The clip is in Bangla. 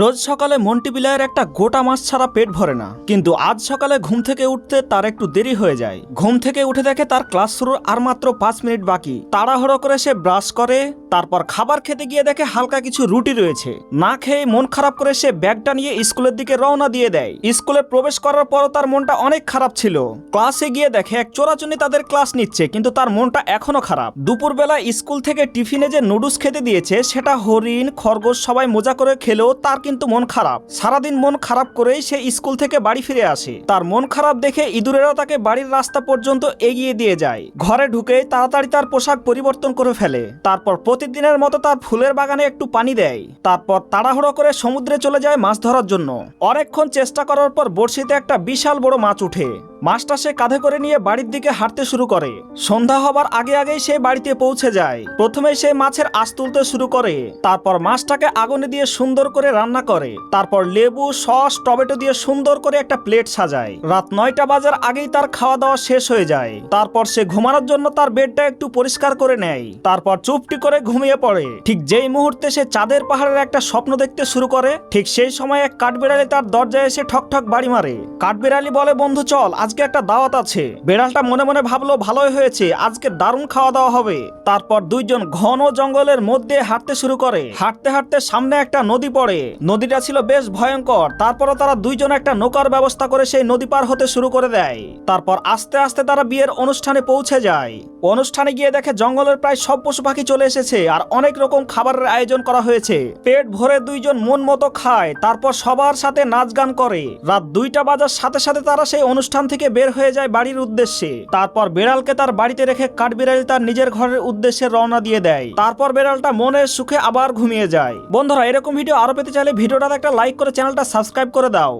রোজ সকালে মন্টি বিলায়ের একটা গোটা মাছ ছাড়া পেট ভরে না। কিন্তু আজ সকালে ঘুম থেকে উঠতে তার একটু দেরি হয়ে যায়। ঘুম থেকে উঠে দেখে তার ক্লাস শুরুর আর মাত্র পাঁচ মিনিট বাকি। তাড়াহুড়ো করে সে ব্রাশ করে, তারপর খাবার খেতে গিয়ে দেখে হালকা কিছু রুটি রয়েছে। না খেয়ে মন খারাপ করে সে ব্যাগটা নিয়ে স্কুলের দিকে রওনা দিয়ে দেয়। স্কুলে প্রবেশ করার পরও তার মনটা অনেক খারাপ ছিল। ক্লাসে গিয়ে দেখে এক চোরাচুনি তাদের ক্লাস নিচ্ছে, কিন্তু তার মনটা এখনও খারাপ। দুপুরবেলা স্কুল থেকে টিফিনে যে নুডলস খেতে দিয়েছে, সেটা হরিণ, খরগোশ সবাই মজা করে খেলেও তার কিন্তু মন খারাপ। সারাদিন মন খারাপ করেই সে স্কুল থেকে বাড়ি ফিরে আসে। তার মন খারাপ দেখে ইঁদুরেরা তাকে বাড়ির রাস্তা পর্যন্ত এগিয়ে দিয়ে যায়। ঘরে ঢুকে তাড়াতাড়ি তার পোশাক পরিবর্তন করে ফেলে। তারপর প্রতিদিনের মতো তার ফুলের বাগানে একটু পানি দেয়। তারপর তাড়াহুড়ো করে সমুদ্রে চলে যায় মাছ ধরার জন্য। অনেকক্ষণ চেষ্টা করার পর বড়শিতে একটা বিশাল বড় মাছ উঠে। মাছটা সে কাঁধে করে নিয়ে বাড়ির দিকে হাঁটতে শুরু করে। সন্ধ্যা হবার আগে আগেই সে বাড়িতে পৌঁছে যায়। প্রথমে সে মাছের আঁশ তুলতে শুরু করে। তারপর মাছটাকে আগুনে দিয়ে সুন্দর করে রান্না করে। তারপর লেবু, সস, টমেটো দিয়ে সুন্দর করে একটা প্লেট সাজায়। রাত নয়টা বাজার আগেই তার খাওয়া দাওয়া শেষ হয়ে যায়। তারপর সে ঘুমানোর জন্য তার বেডটা একটু পরিষ্কার করে নেয়। তারপর চুপটি করে ঘুমিয়ে পড়ে। ঠিক যেই মুহূর্তে সে চাঁদের পাহাড়ের একটা স্বপ্ন দেখতে শুরু করে, ঠিক সেই সময় এক কাঠবিড়ালি তার দরজায় এসে ঠক ঠক বাড়ি মারে। কাঠবিড়ালি বলে, বন্ধু, চল আজকে একটা দাওয়াত আছে। বেড়ালটা মনে মনে ভাবলো ভালোই হয়েছে, আজকে দারুণ খাওয়া দাওয়া হবে। তারপর দুইজন ঘন জঙ্গলের মধ্যে হাঁটতে শুরু করে। হাঁটতে হাঁটতে সামনে একটা নদী পড়ে। নদীটা ছিল বেশ ভয়ঙ্কর। তারপরও তারা দুইজন একটা নৌকার ব্যবস্থা করে সেই নদী পার হতে শুরু করে দেয়। তারপর আস্তে আস্তে তারা বিয়ের অনুষ্ঠানে পৌঁছে যায়। অনুষ্ঠানে গিয়ে দেখে জঙ্গলের প্রায় সব পশু পাখি চলে এসেছে আর অনেক রকম খাবারের আয়োজন করা হয়েছে। পেট ভরে দুইজন মন মতো খায়, তারপর সবার সাথে নাচ গান করে। রাত দুইটা বাজার সাথে সাথে তারা সেই অনুষ্ঠান থেকে বের হয়ে যায় বাড়ির উদ্দেশ্যে। তারপর বেড়ালকে তার বাড়িতে রেখে কাঠবিড়ালি তার নিজের ঘরের উদ্দেশ্যে রওনা দিয়ে দেয়। তারপর বেড়ালটা মনের সুখে আবার ঘুমিয়ে যায়। বন্ধুরা, এরকম ভিডিও আরও পেতে চাইলে ভিডিওটাতে একটা লাইক করে চ্যানেলটা সাবস্ক্রাইব করে দাও।